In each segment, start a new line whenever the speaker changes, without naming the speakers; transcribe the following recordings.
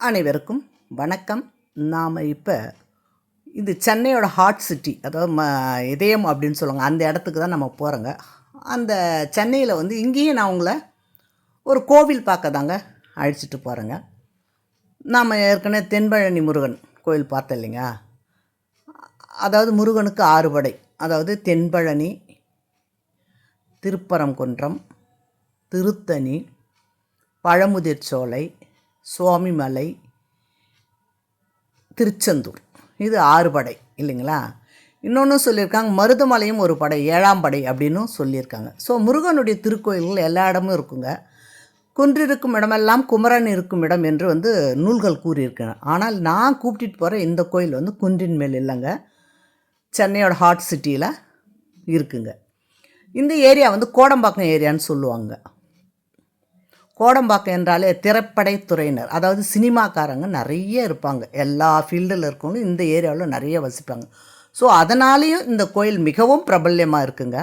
அனைவருக்கும் வணக்கம். நாம் இப்போ இது சென்னையோட ஹார்ட் சிட்டி அதாவது ம இதயம் அப்படின்னு சொல்லுவாங்க. அந்த இடத்துக்கு தான் நம்ம போகிறோங்க அந்த சென்னையில் வந்து இங்கேயும் நான் உங்களை ஒரு கோவில் பார்க்க தாங்க அழைச்சிட்டு போகிறேங்க நாம் ஏற்கனவே தென்பழனி முருகன் கோவில் பார்த்தோம் இல்லைங்க. அதாவது முருகனுக்கு ஆறுபடை. அதாவது தென்பழனி திருப்பரங்குன்றம் திருத்தணி பழமுதிர் சோலை சுவாமிமலை திருச்செந்தூர். இது ஆறு படை இல்லைங்களா? இன்னொன்று சொல்லியிருக்காங்க மருதமலையும் ஒரு படை ஏழாம் படை அப்படின்னும் சொல்லியிருக்காங்க. ஸோ முருகனுடைய திருக்கோயில்கள் எல்லா இடமும் இருக்குங்க. குன்றிருக்கும் இடமெல்லாம் குமரன் இருக்கும் இடம் என்று வந்து நூல்கள் கூறியிருக்கேன். ஆனால் நான் கூப்பிட்டுட்டு போகிற இந்த கோயில் வந்து குன்றின் மேல் இல்லைங்க. சென்னையோட ஹாட் சிட்டியில் இருக்குங்க. இந்த ஏரியா வந்து கோடம்பாக்கம் ஏரியான்னு சொல்லுவாங்க. கோடம்பாக்கம் என்றாலே திரைப்படைத்துறையினர். அதாவது சினிமாக்காரங்க நிறைய இருப்பாங்க. எல்லா ஃபீல்டில் இருக்கவங்க இந்த ஏரியாவில் நிறைய வசிப்பாங்க. ஸோ அதனாலேயும் இந்த கோயில் மிகவும் பிரபல்யமாக இருக்குங்க.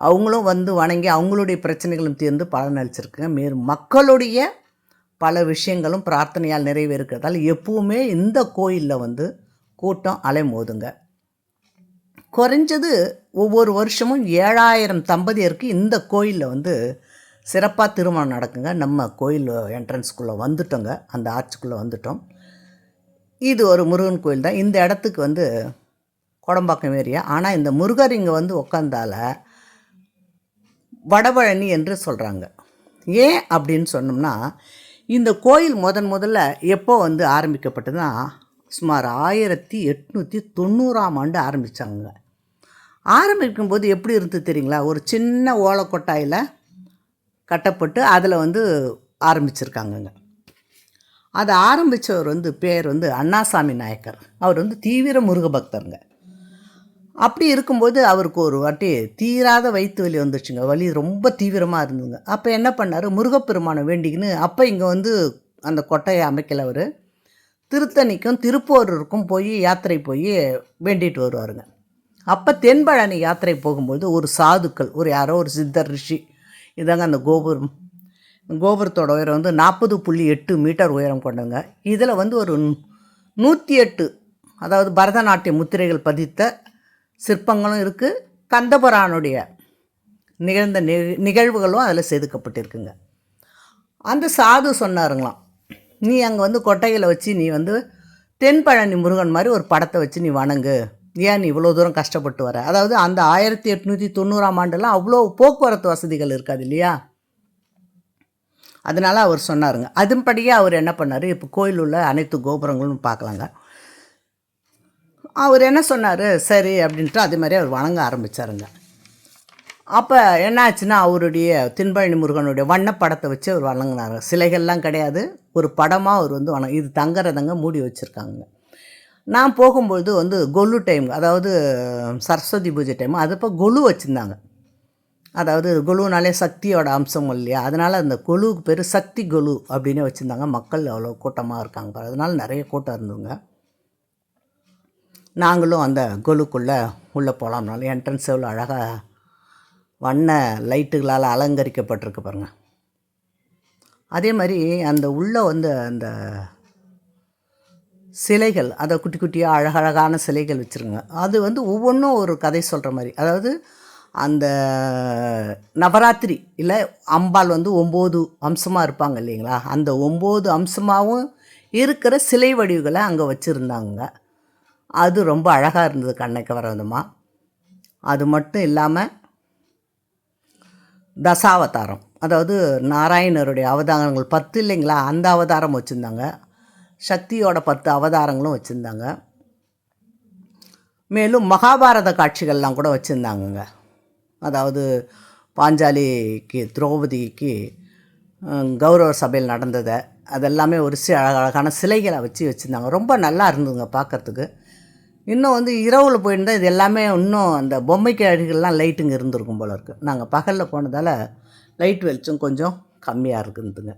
அவங்களும் வந்து வணங்கி அவங்களுடைய பிரச்சனைகளும் தீர்ந்து பலனளிச்சிருக்குங்க. மேலும் மக்களுடைய பல விஷயங்களும் பிரார்த்தனையால் நிறைவேறுக்கிறதால் எப்பவுமே இந்த கோயிலில் வந்து கூட்டம் அலைமோதுங்க. குறைஞ்சது ஒவ்வொரு வருஷமும் ஏழாயிரம் தம்பதியருக்கு இந்த கோயிலில் வந்து சிறப்பாக திருமணம் நடக்குங்க. நம்ம கோயில் என்ட்ரன்ஸ்குள்ளே வந்துட்டோங்க. அந்த ஆர்ச்சுக்குள்ளே வந்துட்டோம். இது ஒரு முருகன் கோயில் தான். இந்த இடத்துக்கு வந்து கோடம்பாக்கம் ஏரியா. ஆனால் இந்த முருகர் இங்கே வந்து உக்காந்தால வடபழனி என்று சொல்கிறாங்க ஏன் அப்படின்னு சொன்னோம்னா இந்த கோயில் முதன் முதல்ல எப்போ வந்து ஆரம்பிக்கப்பட்டதுன்னா சுமார் ஆயிரத்தி எட்நூற்றி தொண்ணூறாம் ஆண்டு ஆரம்பித்தாங்க ஆரம்பிக்கும்போது எப்படி இருந்தது தெரியுங்களா? ஒரு சின்ன ஓலக்கொட்டாயில் கட்டப்பட்டு அதில் வந்து ஆரம்பிச்சிருக்காங்கங்க. அதை ஆரம்பித்தவர் வந்து பேர் வந்து அண்ணாசாமி நாயக்கர். அவர் வந்து தீவிர முருக பக்தருங்க. அப்படி இருக்கும்போது அவருக்கு ஒரு வாட்டி தீராத வயிற்று வலி வந்துச்சுங்க வலி ரொம்ப தீவிரமாக இருந்ததுங்க. அப்போ என்ன பண்ணார்? முருகப்பெருமானை வேண்டிக்கின்னு அப்போ இங்கே வந்து அந்த கொட்டையை அமைக்கல அவர். திருத்தணிக்கும் திருப்பூரூருக்கும் போய் யாத்திரை போய் வேண்டிட்டு வருவாருங்க. அப்போ தென்பழனி யாத்திரை போகும்போது ஒரு சாதுக்கள் ஒரு யாரோ ஒரு சித்தர் ரிஷி இதாங்க அந்த கோபுரம். கோபுரத்தோட உயரம் வந்து நாற்பது புள்ளி எட்டு மீட்டர் உயரம் கொண்டங்க இதில் வந்து ஒரு நூற்றி எட்டு அதாவது பரதநாட்டிய முத்திரைகள் பதித்த சிற்பங்களும் இருக்குது கந்தபுரானுடைய நிகழ்ந்த நிக- நிகழ்வுகளும் அதில் செதுக்கப்பட்டிருக்குங்க. அந்த சாது சொன்னாருங்களாம் நீ அங்கே வந்து கொட்டையில் வச்சு நீ வந்து தென்பழனி முருகன் மாதிரி ஒரு படத்தை வச்சு நீ வணங்கு. ஏன் நீ இவ்வளோ தூரம் கஷ்டப்பட்டு வர? அதாவது அந்த ஆயிரத்தி எட்நூற்றி தொண்ணூறாம் ஆண்டெல்லாம் அவ்வளோ போக்குவரத்து வசதிகள் இருக்காது இல்லையா? அதனால் அவர் சொன்னாருங்க. அதன்படியே அவர் என்ன பண்ணார்? இப்போ கோயில் உள்ள அனைத்து கோபுரங்களும் பார்க்கலாங்க. அவர் என்ன சொன்னார்? சரி அப்படின்ட்டு அதே மாதிரி அவர் வணங்க ஆரம்பித்தாருங்க அப்போ என்னாச்சுன்னா அவருடைய தின்பழனி முருகனுடைய வண்ணப்படத்தை வச்சு அவர் வணங்கினார். சிலைகள்லாம் கிடையாது. ஒரு படமாக அவர் வந்து வணங்க இது தங்கறதங்க மூடி வச்சுருக்காங்க நான் போகும்பொழுது வந்து கொலு டைம் அதாவது சரஸ்வதி பூஜை டைம் அது இப்போ கொலு வச்சுருந்தாங்க. அதாவது கொலுனாலே சக்தியோட அம்சம் இல்லையா? அதனால் அந்த கொலுவுக்கு பேர் சக்தி கொலு அப்படின்னு வச்சுருந்தாங்க. மக்கள் அவ்வளோ கூட்டமாக இருக்காங்க பாரு. அதனால் நிறைய கூட்டம் இருந்ததுங்க. நாங்களும் அந்த கொலுக்குள்ளே உள்ளே போகலாம்னாலும் என்ட்ரன்ஸ் எவ்வளோ அழகாக வண்ண லைட்டுகளால் அலங்கரிக்கப்பட்டிருக்கு பாருங்க. அதே மாதிரி அந்த உள்ளே வந்து அந்த சிலைகள் அதை குட்டி குட்டியாக அழகழகான சிலைகள் வச்சுருங்க. அது வந்து ஒவ்வொன்றும் ஒரு கதை சொல்கிற மாதிரி. அதாவது அந்த நவராத்திரி இல்லை அம்பாள் வந்து ஒம்பது அம்சமாக இருப்பாங்க இல்லைங்களா? அந்த ஒம்பது அம்சமாகவும் இருக்கிற சிலை வடிவுகளை அங்கே வச்சுருந்தாங்க. அது ரொம்ப அழகாக இருந்தது கண்ணைக்கு வர விதமாக அது மட்டும் இல்லாமல் தசாவதாரம். அதாவது நாராயணருடைய அவதாரங்கள் பத்து இல்லைங்களா? அந்த அவதாரம் வச்சுருந்தாங்க. சக்தியோட பத்து அவதாரங்களும் வச்சுருந்தாங்க. மேலும் மகாபாரத காட்சிகள்லாம் கூட வச்சுருந்தாங்கங்க. அதாவது பாஞ்சாலிக்கு திரௌபதிக்கு கௌரவ சபையில் நடந்ததை அதெல்லாமே ஒரு சி அழகழகான சிலைகளை வச்சு வச்சுருந்தாங்க. ரொம்ப நல்லா இருந்ததுங்க பார்க்குறதுக்கு. இன்னும் வந்து இரவில் போயிருந்தால் இது எல்லாமே இன்னும் அந்த பொம்மைக்கு அடிகள்லாம் லைட்டுங்க இருந்திருக்கும் போல இருக்குது நாங்கள் பகலில் போனதால் லைட் வெளிச்சம் கொஞ்சம் கம்மியாக இருக்குதுங்க.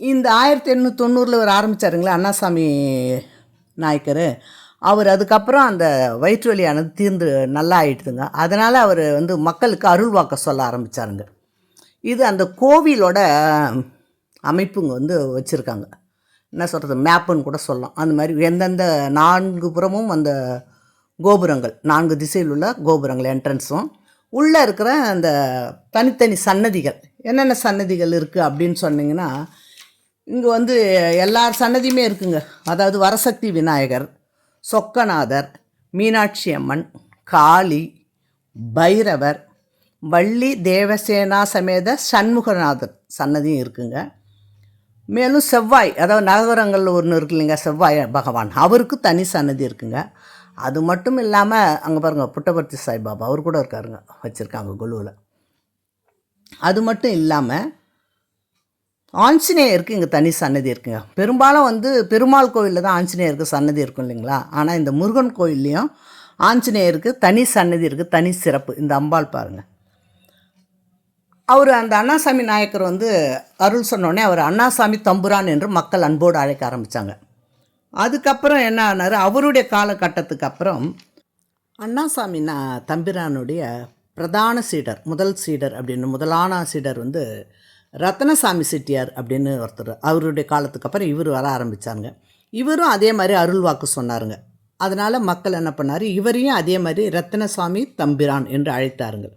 இந்த ஆயிரத்தி எண்ணூற்றி தொண்ணூறில் அவர் ஆரம்பித்தாருங்களா அண்ணாசாமி நாயக்கர். அவர் அதுக்கப்புறம் அந்த வயிற்று வலியானது தீர்ந்து நல்லா ஆயிடுதுங்க. அதனால் அவர் வந்து மக்களுக்கு அருள் வாக்க சொல்ல ஆரம்பித்தாருங்க இது அந்த கோவிலோட அமைப்புங்க வந்து வச்சுருக்காங்க. என்ன சொல்கிறது மேப்புன்னு கூட சொல்லலாம். அந்த மாதிரி எந்தெந்த நான்கு புறமும் அந்த கோபுரங்கள் நான்கு திசையில் உள்ள கோபுரங்கள் என்ட்ரன்ஸும் உள்ளே இருக்கிற அந்த தனித்தனி சன்னதிகள் என்னென்ன சன்னதிகள் இருக்குது அப்படின்னு சொன்னிங்கன்னா இங்கே வந்து எல்லார் சன்னதியுமே இருக்குங்க. அதாவது வரசக்தி விநாயகர் சொக்கநாதர் மீனாட்சி அம்மன் காளி பைரவர் வள்ளி தேவசேனா சமேத சண்முகநாதர் சன்னதியும் இருக்குங்க. மேலும் செவ்வாய் அதாவது நகரங்களில் ஒன்று இருக்கு இல்லைங்க செவ்வாய் பகவான். அவருக்கு தனி சன்னதி இருக்குங்க. அது மட்டும் இல்லாமல் அங்கே பாருங்கள் புட்டபர்த்தி சாய்பாபா அவர் கூட இருக்காருங்க வச்சுருக்காங்க குழுவில். அது மட்டும் இல்லாமல் ஆஞ்சநேயருக்கு இங்கே தனி சன்னதி இருக்குங்க. பெரும்பாலும் வந்து பெருமாள் கோயிலில் தான் ஆஞ்சநேயருக்கு சன்னதி இருக்கும் இல்லைங்களா? ஆனால் இந்த முருகன் கோயில்லையும் ஆஞ்சநேயருக்கு தனி சன்னதி இருக்குது தனி சிறப்பு. இந்த அம்பாள் பாருங்கள் அவர் அந்த அண்ணாசாமி நாயக்கர் வந்து அருள் சொன்னோடனே அவர் அண்ணாசாமி தம்புரான் என்று மக்கள் அன்போடு அழைக்க ஆரம்பித்தாங்க அதுக்கப்புறம் என்ன ஆனார்? அவருடைய காலகட்டத்துக்கு அப்புறம் அண்ணாசாமி நான் தம்பிரானுடைய பிரதான சீடர் முதல் சீடர் அப்படின்னு முதலான சீடர் வந்து ரத்னசாமி செட்டியார் அப்படின்னு ஒருத்தர் அவருடைய காலத்துக்கு அப்புறம் இவர் வர ஆரம்பித்தாங்க இவரும் அதே மாதிரி அருள் வாக்கு சொன்னாருங்க. அதனால் மக்கள் என்ன பண்ணார்? இவரையும் அதே மாதிரி ரத்னசாமி தம்பிரான் என்று அழைத்தாருங்க.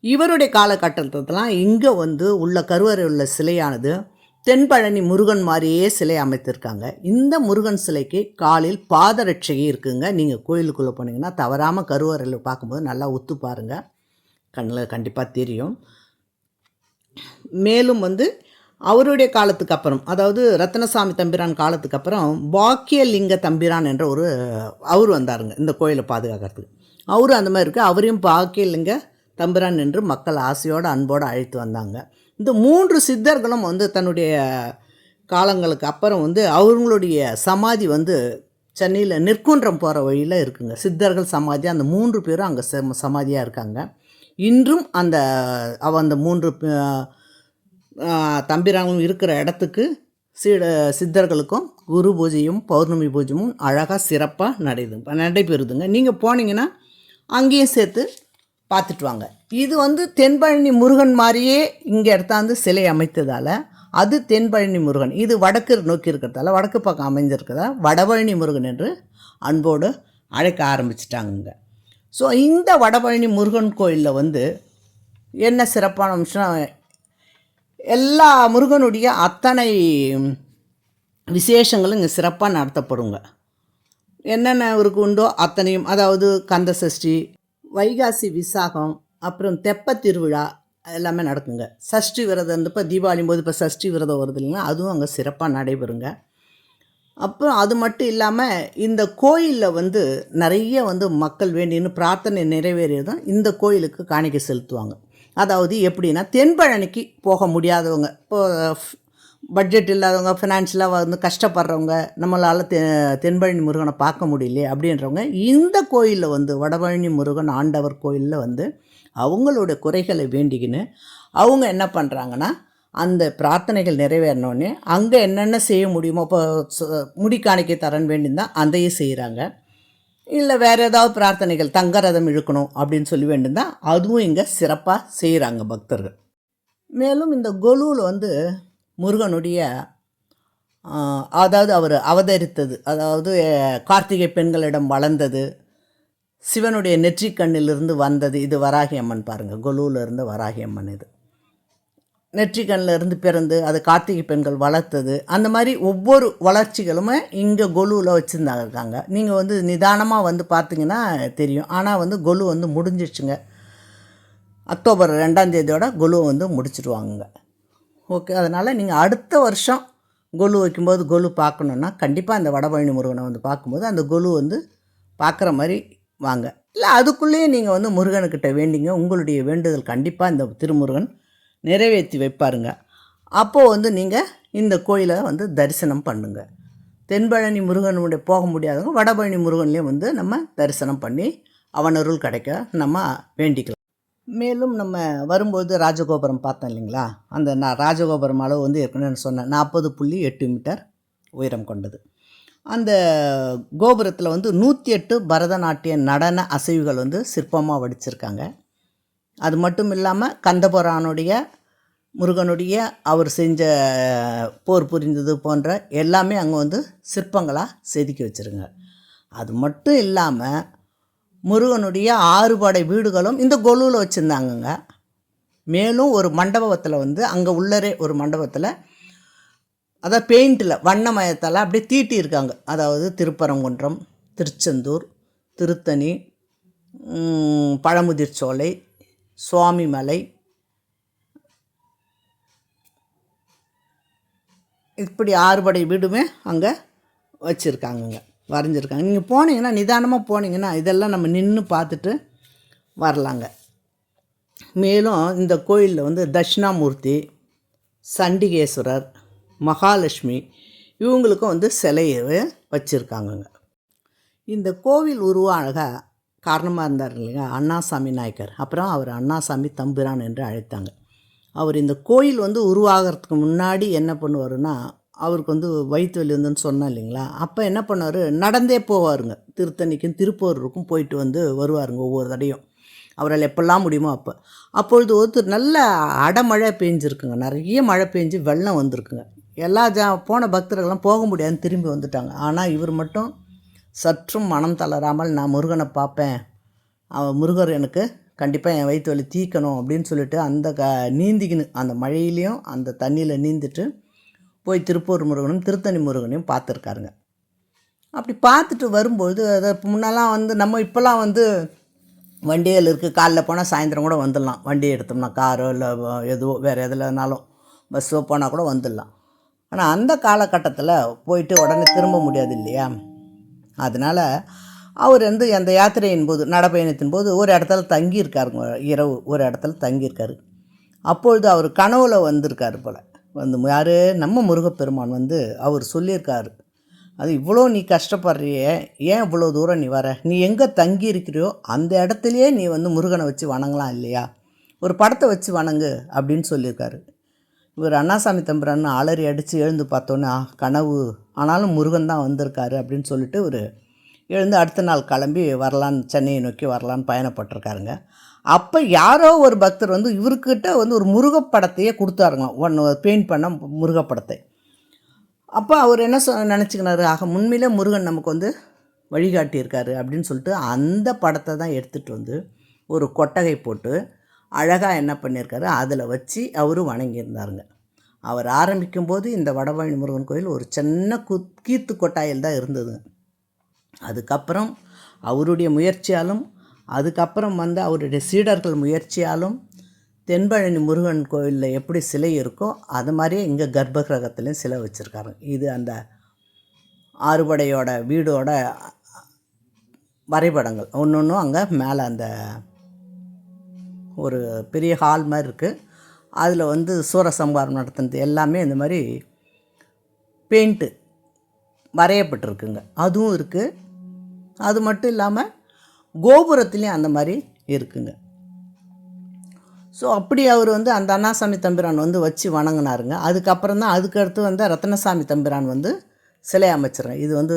இவருடைய காலகட்டத்திலாம் இங்கே வந்து உள்ள கருவறை உள்ள சிலையானது தென்பழனி முருகன் மாதிரியே சிலை அமைத்திருக்காங்க. இந்த முருகன் சிலைக்கு காலில் பாதரட்சகை இருக்குங்க. நீங்கள் கோயிலுக்குள்ளே போனீங்கன்னா தவறாமல் கருவறையில் பார்க்கும்போது நல்லா ஒத்து பாருங்கள் கண்ணில் கண்டிப்பாக தெரியும். மேலும் வந்து அவருடைய காலத்துக்கு அப்புறம் அதாவது ரத்னசாமி தம்பிரான் காலத்துக்கு அப்புறம் பாக்கியலிங்க தம்பிரான் என்ற ஒரு அவர் வந்தாருங்க இந்த கோயிலை பாதுகாக்கிறதுக்கு. அவரும் அந்த மாதிரி இருக்குது அவரையும் பாக்கியலிங்க தம்பிரான் என்று மக்கள் ஆசையோடு அன்போடு அழைத்து வந்தாங்க. இந்த மூன்று சித்தர்களும் வந்து தன்னுடைய காலங்களுக்கு அப்புறம் வந்து அவங்களுடைய சமாதி வந்து சென்னையில் நிற்குன்றம் போகிற வழியில் இருக்குங்க. சித்தர்கள் சமாதி அந்த மூன்று பேரும் அங்கே சமாதியாக இருக்காங்க. இன்றும் அந்த அவ அந்த மூன்று தம்பிராங்களும் இருக்கிற இடத்துக்கு சீட சித்தர்களுக்கும் குரு பூஜையும் பௌர்ணமி பூஜையும் அழகாக சிறப்பாக நடைது நடைபெறுதுங்க நீங்கள் போனீங்கன்னா அங்கேயும் சேர்த்து பார்த்துட்டு வாங்க. இது வந்து தென்பழனி முருகன் மாதிரியே இங்கே எடுத்தாந்து சிலை அமைத்ததால் அது தென்பழனி முருகன். இது வடக்கு நோக்கி இருக்கிறதால வடக்கு பக்கம் அமைஞ்சிருக்கிறதா வடபழனி முருகன் என்று அன்போடு அழைக்க ஆரம்பிச்சிட்டாங்க ஸோ இந்த வடபழனி முருகன் கோயிலில் வந்து என்ன சிறப்பான அம்சம் எல்லா முருகனுடைய அத்தனை விசேஷங்களும் இங்கே சிறப்பாக நடத்தப்படுங்க. என்னென்ன இவருக்கு உண்டோ அத்தனையும் அதாவது கந்த சஷ்டி வைகாசி விசாகம் அப்புறம் தெப்ப திருவிழா எல்லாமே நடக்குங்க. சஷ்டி விரதம் வந்து இப்போ தீபாவளி போது இப்போ சஷ்டி விரதம் வருது இல்லைங்களா? அதுவும் அங்கே சிறப்பாக நடைபெறுங்க. அப்புறம் அது மட்டும் இல்லாமல் இந்த கோயிலில் வந்து நிறைய வந்து மக்கள் வேண்டின்னு பிரார்த்தனை நிறைவேறியதும் இந்த கோயிலுக்கு காணிக்கை செலுத்துவாங்க. அதாவது எப்படின்னா தென்பழனிக்கு போக முடியாதவங்க இப்போ பட்ஜெட் இல்லாதவங்க ஃபினான்ஷியலாக வந்து கஷ்டப்படுறவங்க நம்மளால் தெ தென்பழனி முருகனை பார்க்க முடியலையே அப்படின்றவங்க இந்த கோயிலில் வந்து வடபழனி முருகன் ஆண்டவர் கோயிலில் வந்து அவங்களோட குறைகளை வேண்டிக்கின்னு அவங்க என்ன பண்ணுறாங்கன்னா அந்த பிரார்த்தனைகள் நிறைவேறினோடனே அங்கே என்னென்ன செய்ய முடியுமோ இப்போ முடி காணிக்கை தரன் வேண்டியிருந்தால் அதையும் செய்கிறாங்க இல்லை வேறு ஏதாவது பிரார்த்தனைகள் தங்க ரதம் இழுக்கணும் அப்படின்னு சொல்லி வேண்டியிருந்தால் அதுவும் இங்கே சிறப்பாக செய்கிறாங்க பக்தர்கள். மேலும் இந்த கொலுவில் வந்து முருகனுடைய அதாவது அவர் அவதரித்தது அதாவது கார்த்திகை பெண்களிடம் வளர்ந்தது சிவனுடைய நெற்றிக்கண்ணிலிருந்து வந்தது இது வராகி அம்மன் பாருங்கள் கொலுவிலிருந்து வராகி அம்மன் இது. நெற்றிக்கண்ணில் இருந்து பிறந்து அது கார்த்திகை பெண்கள் வளர்த்தது. அந்த மாதிரி ஒவ்வொரு வளர்ச்சிகளுமே இங்கே கொலுவில் வச்சுருந்தாங்க இருக்காங்க. நீங்கள் வந்து நிதானமாக வந்து பார்த்தீங்கன்னா தெரியும். ஆனால் வந்து கொலு வந்து முடிஞ்சிடுச்சுங்க அக்டோபர் ரெண்டாம் தேதியோட கொலுவை வந்து முடிச்சிடுவாங்க ஓகே அதனால் நீங்கள் அடுத்த வருஷம் கொலு வைக்கும்போது கொலு பார்க்கணுன்னா கண்டிப்பாக அந்த வடபழனி முருகனை வந்து பார்க்கும்போது அந்த கொலு வந்து பார்க்குற மாதிரி வாங்க. இல்லை அதுக்குள்ளேயே நீங்கள் வந்து முருகனுக்கிட்ட வேண்டிங்க. உங்களுடைய வேண்டுதல் கண்டிப்பாக இந்த திருமுருகன் நிறைவேற்றி வைப்பாருங்க. அப்போது வந்து நீங்கள் இந்த கோயிலை வந்து தரிசனம் பண்ணுங்கள் தென்பழனி முருகனுடைய போக முடியாதவங்க வடபழனி முருகன்லேயும் வந்து நம்ம தரிசனம் பண்ணி அவனருள் கிடைக்க நம்ம வேண்டிக்கலாம். மேலும் நம்ம வரும்போது ராஜகோபுரம் பார்த்தோம் இல்லைங்களா? அந்த நான் ராஜகோபுரம் அளவு வந்து ஏற்கனவே சொன்னேன். நாற்பது புள்ளி எட்டு மீட்டர் உயரம் கொண்டது. அந்த கோபுரத்தில் வந்து நூற்றி எட்டு பரதநாட்டிய நடன அசைவுகள் வந்து சிற்பமாக வடிச்சிருக்காங்க. அது மட்டும் இல்லாமல் கந்தபுரானுடைய முருகனுடைய அவர் செஞ்ச போர் புரிந்தது போன்ற எல்லாமே அங்கே வந்து சிற்பங்களாக செதுக்கி வச்சுருங்க. அது மட்டும் இல்லாமல் முருகனுடைய ஆறுபடை வீடுகளும் இந்த கொலுவில் வச்சுருந்தாங்கங்க. மேலும் ஒரு மண்டபத்தில் வந்து அங்கே உள்ளரே ஒரு மண்டபத்தில் அதான் பெயிண்டில் வண்ணமயத்தால் அப்படியே தீட்டியிருக்காங்க அதாவது திருப்பரங்குன்றம் திருச்செந்தூர் திருத்தணி பழமுதிர்ச்சோலை சுவாமிமலை. இப்படி ஆறுபடை வீடுமே அங்கே வச்சுருக்காங்கங்க வரைஞ்சிருக்காங்க. நீங்கள் போனீங்கன்னா நிதானமாக போனீங்கன்னா இதெல்லாம் நம்ம நின்று பார்த்துட்டு வரலாங்க. மேலும் இந்த கோயிலில் வந்து தட்சிணாமூர்த்தி சண்டிகேஸ்வரர் மகாலட்சுமி இவங்களுக்கும் வந்து சிலையை வச்சுருக்காங்கங்க. இந்த கோவில் உருவாக காரணமாக இருந்தார் இல்லைங்க அண்ணாசாமி நாயக்கர். அப்புறம் அவர் அண்ணாசாமி தம்பிரான் என்று அழைத்தாங்க. அவர் இந்த கோயில் வந்து உருவாகிறதுக்கு முன்னாடி என்ன பண்ணுவாருன்னா அவருக்கு வந்து வயிற்று வலி வந்துன்னு சொன்னேன் இல்லைங்களா? அப்போ என்ன பண்ணுவார் நடந்தே போவாருங்க. திருத்தணிக்கும் திருப்பூருக்கும் போயிட்டு வந்து வருவாருங்க ஒவ்வொரு தடையும். அவரால் எப்பெல்லாம் முடியுமோ அப்போ. அப்பொழுது ஒருத்தர் நல்ல அடமழை பெஞ்சிருக்குங்க. நிறைய மழை பெஞ்சு வெள்ளம் வந்திருக்குங்க. எல்லா ஜா போன பக்தர்கள்லாம் போக முடியாதுன்னு திரும்பி வந்துட்டாங்க. ஆனால் இவர் மட்டும் சற்றும் மனம் தளராமல் நான் முருகனை பார்ப்பேன். அவன் முருகர் எனக்கு கண்டிப்பாக என் வயிற்று வலி தீக்கணும் அப்படின்னு சொல்லிட்டு அந்த க நீந்திக்கின்னு அந்த மழையிலையும் அந்த தண்ணியில் நீந்திட்டு போய் திருப்பூர் முருகனும் திருத்தணி முருகனையும் பார்த்துருக்காருங்க. அப்படி பார்த்துட்டு வரும்பொழுது அதை முன்னெல்லாம் வந்து நம்ம இப்போல்லாம் வந்து வண்டிகள் இருக்குது காலைல போனால் சாயந்தரம் கூட வந்துடலாம். வண்டி எடுத்தோம்னா காரோ இல்லை எதுவோ வேறு எதுலனாலும் பஸ்ஸோ போனால் கூட வந்துடலாம். ஆனால் அந்த காலகட்டத்தில் போயிட்டு உடனே திரும்ப முடியாது இல்லையா? அதனால் அவர் வந்து அந்த யாத்திரையின் போது நடப்பயணத்தின் போது ஒரு இடத்துல தங்கியிருக்காருங்க. இரவு ஒரு இடத்துல தங்கியிருக்காரு. அப்பொழுது அவர் கனவுல வந்திருக்காரு போல். வந்து யார்? நம்ம முருகப்பெருமான் வந்து அவர் சொல்லியிருக்காரு. அது இவ்வளோ நீ கஷ்டப்படுறியே ஏன் இவ்வளோ தூரம் நீ வர? நீ எங்கே தங்கி இருக்கிறியோ அந்த இடத்துலையே நீ வந்து முருகனை வச்சு வணங்கலாம் இல்லையா? ஒரு படத்தை வச்சு வணங்கு அப்படின்னு சொல்லியிருக்காரு. இவர் அண்ணாசாமி தம்புரான்னு அலறி அடித்து எழுந்து பார்த்தோன்னே கனவு. ஆனாலும் முருகன் தான் வந்திருக்காரு அப்படின்னு சொல்லிட்டு ஒரு எழுந்து அடுத்த நாள் கிளம்பி வரலான்னு சென்னையை நோக்கி வரலான்னு பயணப்பட்டிருக்காருங்க. அப்போ யாரோ ஒரு பக்தர் வந்து இவர்கிட்ட வந்து ஒரு முருகப்படத்தையே கொடுத்தாருங்க ஒன்று பெயிண்ட் பண்ண முருகப்படத்தை. அப்போ அவர் என்ன சொ நினச்சிக்கினாரு? ஆக உண்மையிலே முருகன் நமக்கு வந்து வழிகாட்டியிருக்காரு அப்படின்னு சொல்லிட்டு அந்த படத்தை தான் எடுத்துகிட்டு வந்து ஒரு கொட்டகை போட்டு அழகாக என்ன பண்ணியிருக்காரு? அதில் வச்சு அவரும் வணங்கியிருந்தாருங்க. அவர் ஆரம்பிக்கும்போது இந்த வடபழனி முருகன் கோயில் ஒரு சின்ன கு கீத்து கொட்டாயில் தான் இருந்தது. அதுக்கப்புறம் அவருடைய முயற்சியாலும் அதுக்கப்புறம் வந்து அவருடைய சீடர்கள் முயற்சியாலும் தென்பழனி முருகன் கோயிலில் எப்படி சிலை இருக்கோ அது மாதிரியே இங்கே கர்ப்பகிரகத்துலேயும் சிலை வச்சுருக்காரு இது அந்த ஆறுபடையோட வீடோட வரைபடங்கள். ஒன்று ஒன்றும் அங்கே மேலே அந்த ஒரு பெரிய ஹால் மாதிரி இருக்குது அதில் வந்து சூரசம்ஹாரம் நடத்துனது எல்லாமே இந்த மாதிரி பெயிண்ட்டு வரையப்பட்டிருக்குங்க. அதுவும் இருக்குது அது மட்டும் இல்லாமல் கோபுரத்துலேயும் அந்த மாதிரி இருக்குங்க. ஸோ அப்படி அவர் வந்து அந்த அண்ணாசாமி தம்பிரான் வந்து வச்சு வணங்கினாருங்க. அதுக்கப்புறம் தான் அதுக்கடுத்து வந்து ரத்னசாமி தம்பிரான் வந்து சிலை அமைச்சிருங்க. இது வந்து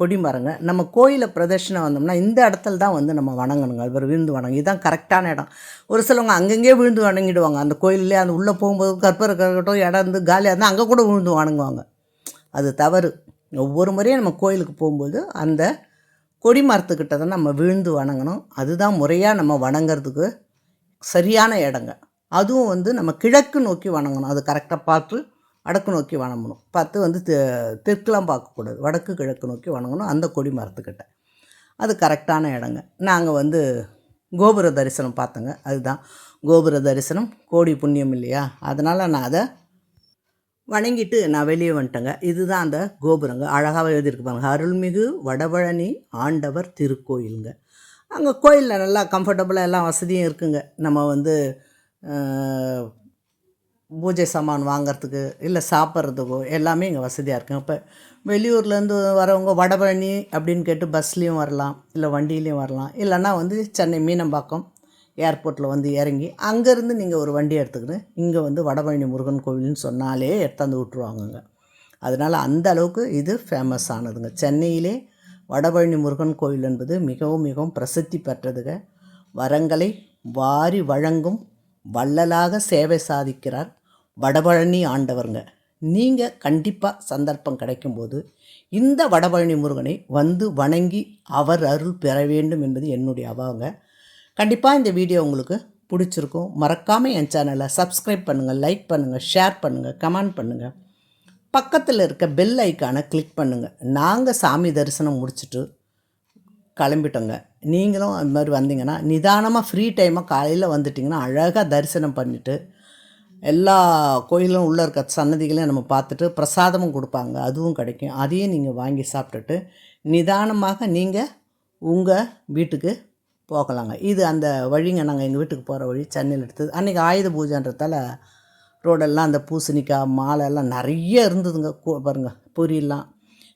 கொடிமரங்க நம்ம கோயிலை பிரதர்ஷனம் வந்தோம்னா இந்த இடத்துல தான் வந்து நம்ம வணங்கணுங்க. அது ஒரு விழுந்து வணங்கு. இதுதான் கரெக்டான இடம். ஒரு சிலவங்க அங்கங்கே விழுந்து வணங்கிடுவாங்க. அந்த கோயிலே அந்த உள்ளே போகும்போது கற்பூர இடம் இருந்து காலியாக இருந்தால் அங்கே கூட விழுந்து வணங்குவாங்க. அது தவறு. ஒவ்வொரு முறையும் நம்ம கோயிலுக்கு போகும்போது அந்த கொடி மரத்துக்கிட்ட தான் நம்ம விழுந்து வணங்கணும். அதுதான் முறையாக நம்ம வணங்குறதுக்கு சரியான இடங்க. அதுவும் வந்து நம்ம கிழக்கு நோக்கி வணங்கணும். அது கரெக்டாக பார்த்து வடக்கு நோக்கி வணங்கணும். பார்த்து வந்து தெ- தெற்குலாம் பார்க்கக்கூடாது. வடக்கு கிழக்கு நோக்கி வணங்கணும். அந்த கொடி மரத்துக்கிட்ட. அது கரெக்டான இடங்க. நாங்கள் வந்து கோபுர தரிசனம் பார்த்தோங்க. அதுதான். கோபுர தரிசனம். கோடி புண்ணியம் இல்லையா? அதனால் நான் அதை வணங்கிட்டு நான் வெளியே வந்துட்டேங்க. இதுதான் அந்த கோபுரங்க. அழகாக எழுதியிருக்கு பாருங்க. அருள்மிகு வடபழனி ஆண்டவர் திருக்கோயிலுங்க. அங்கே கோயிலில் நல்லா கம்ஃபர்டபுளாக எல்லாம் வசதியும் இருக்குங்க. நம்ம வந்து பூஜை சாமான் வாங்குறதுக்கு இல்லை சாப்பிட்றதுக்கோ எல்லாமே இங்கே வசதியாக இருக்குங்க இப்போ வெளியூர்லேருந்து வரவங்க வடபழனி அப்படின்னு கேட்டு பஸ்லேயும் வரலாம் இல்லை வண்டியிலையும் வரலாம். இல்லைன்னா வந்து சென்னை மீனம்பாக்கம் ஏர்போர்ட்டில் வந்து இறங்கி அங்கேருந்து நீங்கள் ஒரு வண்டி எடுத்துக்கிட்டு இங்கே வந்து வடபழனி முருகன் கோவில்னு சொன்னாலே எடுத்தாந்து விட்ருவாங்கங்க அதனால் அந்த அளவுக்கு இது ஃபேமஸ் ஆனதுங்க. சென்னையிலே வடபழனி முருகன் கோயில் என்பது மிகவும் மிகவும் பிரசித்தி பெற்றதுங்க வரங்களை வாரி வழங்கும் வள்ளலாக சேவை சாதிக்கிறார் வடபழனி ஆண்டவருங்க. நீங்கள் கண்டிப்பாக சந்தர்ப்பம் கிடைக்கும்போது இந்த வடபழனி முருகனை வந்து வணங்கி அவர் அருள் பெற வேண்டும் என்பது என்னுடைய அவாங்க. கண்டிப்பாக இந்த வீடியோ உங்களுக்கு பிடிச்சிருக்கும். மறக்காமல் என் சேனலை சப்ஸ்கிரைப் பண்ணுங்கள் லைக் பண்ணுங்கள் ஷேர் பண்ணுங்கள் கமெண்ட் பண்ணுங்கள் பக்கத்தில் இருக்க பெல் ஐக்கானை கிளிக் பண்ணுங்கள் நாங்கள் சாமி தரிசனம் முடிச்சுட்டு கிளம்பிட்டோங்க. நீங்களும் அது மாதிரி வந்தீங்கன்னா நிதானமாக ஃப்ரீ டைமாக காலையில் வந்துட்டிங்கன்னா அழகாக தரிசனம் பண்ணிவிட்டு எல்லா கோயிலும் உள்ளே இருக்க சன்னதிகளையும் நம்ம பார்த்துட்டு பிரசாதமும் கொடுப்பாங்க. அதுவும் கிடைக்கும். அதையும் நீங்கள் வாங்கி சாப்பிட்டுட்டு நிதானமாக நீங்கள் உங்கள் வீட்டுக்கு போகலாங்க. இது அந்த வழிங்க நாங்கள் எங்கள் வீட்டுக்கு போகிற வழி. சென்னையில் எடுத்தது. அன்றைக்கி ஆயுத பூஜைன்றதால ரோடெல்லாம் அந்த பூசணிக்காய் மாலை எல்லாம் நிறைய இருந்ததுங்க. கூ பாருங்கள் பொரியெல்லாம்.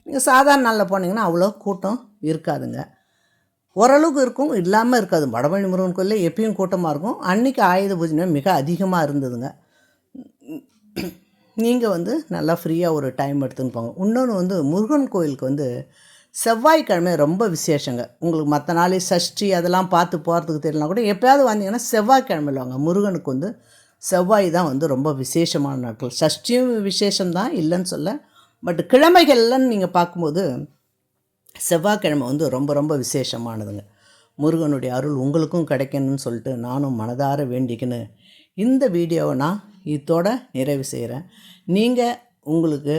நீங்கள் சாதாரண நாளில் போனீங்கன்னா அவ்வளோ கூட்டம் இருக்காதுங்க. ஓரளவுக்கு இருக்கும். இல்லாமல் இருக்காது. வடபழனி முருகன் கோயிலில் எப்பயும் கூட்டமாக இருக்கும். அன்றைக்கி ஆயுத பூஜை மிக அதிகமாக இருந்ததுங்க. நீங்கள் வந்து நல்லா ஃப்ரீயாக ஒரு டைம் எடுத்துன்னு போங்க. இன்னொன்று வந்து முருகன் கோயிலுக்கு வந்து செவ்வாய்க்கிழமை ரொம்ப விசேஷங்க. உங்களுக்கு மற்ற நாளே சஷ்டி அதெல்லாம் பார்த்து போகிறதுக்கு தெரியலனா கூட எப்போயாவது வந்தீங்கன்னா செவ்வாய்க்கிழமையில் வாங்க. முருகனுக்கு வந்து செவ்வாய் தான் வந்து ரொம்ப விசேஷமான நாட்கள். சஷ்டியும் விசேஷம்தான் இல்லைன்னு சொல்ல. பட் கிழமைகள்லன்னு நீங்கள் பார்க்கும்போது செவ்வாய்க்கிழமை வந்து ரொம்ப ரொம்ப விசேஷமானதுங்க. முருகனுடைய அருள் உங்களுக்கும் கிடைக்கணும்னு சொல்லிட்டு நானும் மனதார வேண்டிக்கின்னு இந்த வீடியோவை நான் இதோட நிறைவு செய்கிறேன். நீங்கள் உங்களுக்கு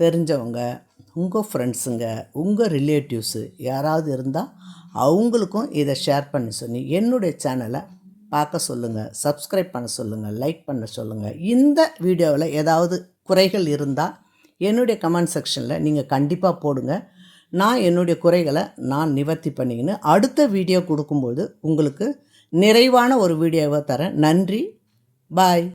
தெரிஞ்சவங்க உங்கள் ஃப்ரெண்ட்ஸுங்க உங்கள் ரிலேட்டிவ்ஸு யாராவது இருந்தால் அவங்களுக்கும் இதை ஷேர் பண்ணி சொல்லி என்னுடைய சேனலை பார்க்க சொல்லுங்கள் சப்ஸ்கிரைப் பண்ண சொல்லுங்கள் லைக் பண்ண சொல்லுங்கள் இந்த வீடியோவில் ஏதாவது குறைகள் இருந்தால் என்னுடைய கமெண்ட் செக்ஷனில் நீங்கள் கண்டிப்பாக போடுங்க. நான் என்னுடைய குறைகளை நான் நிவர்த்தி பண்ணிக்கின்னு அடுத்த வீடியோ கொடுக்கும்போது உங்களுக்கு நிறைவான ஒரு வீடியோவை தரேன். நன்றி. பாய்